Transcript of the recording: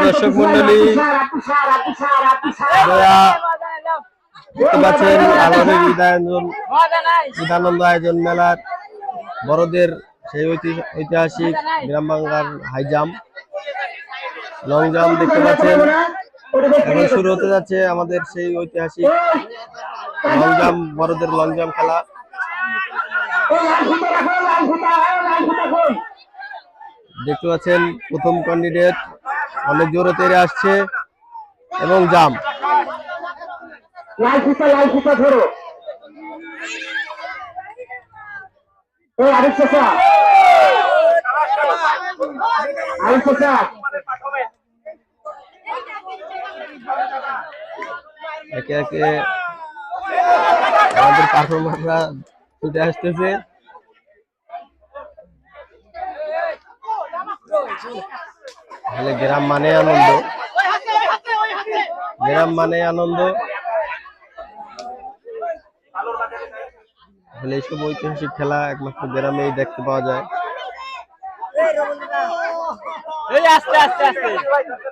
দর্শক দেখতে পাচ্ছেন আলোরের ঈদায়ন ঈদানন্দ আয়োজন মেলার বড়দের সেই ঐতি- ঐতিহাসিক গ্রামবাংলার হাই জাম্প লং জাম্প দেখতে পাচ্ছেন। এখন শুরু হতে যাচ্ছে আমাদের সেই ঐতিহাসিক লং জাম্প বড়দের লং জাম্প খেলা। দেখতে পাচ্ছেন প্রথম ক্যান্ডিডেট অনেক জোরে তেরে আসছে এবং জাম। ধরো। একে একে আমাদের পারফরমাররা ছুটে আসতেছে। তাহলে গ্রাম মানে আনন্দ। গ্রাম মানে আনন্দ। তাহলে এইসব ঐতিহাসিক খেলা একমাত্র গ্রামেই দেখতে পাওয়া যায়। এই আস্তে আস্তে আস্তে।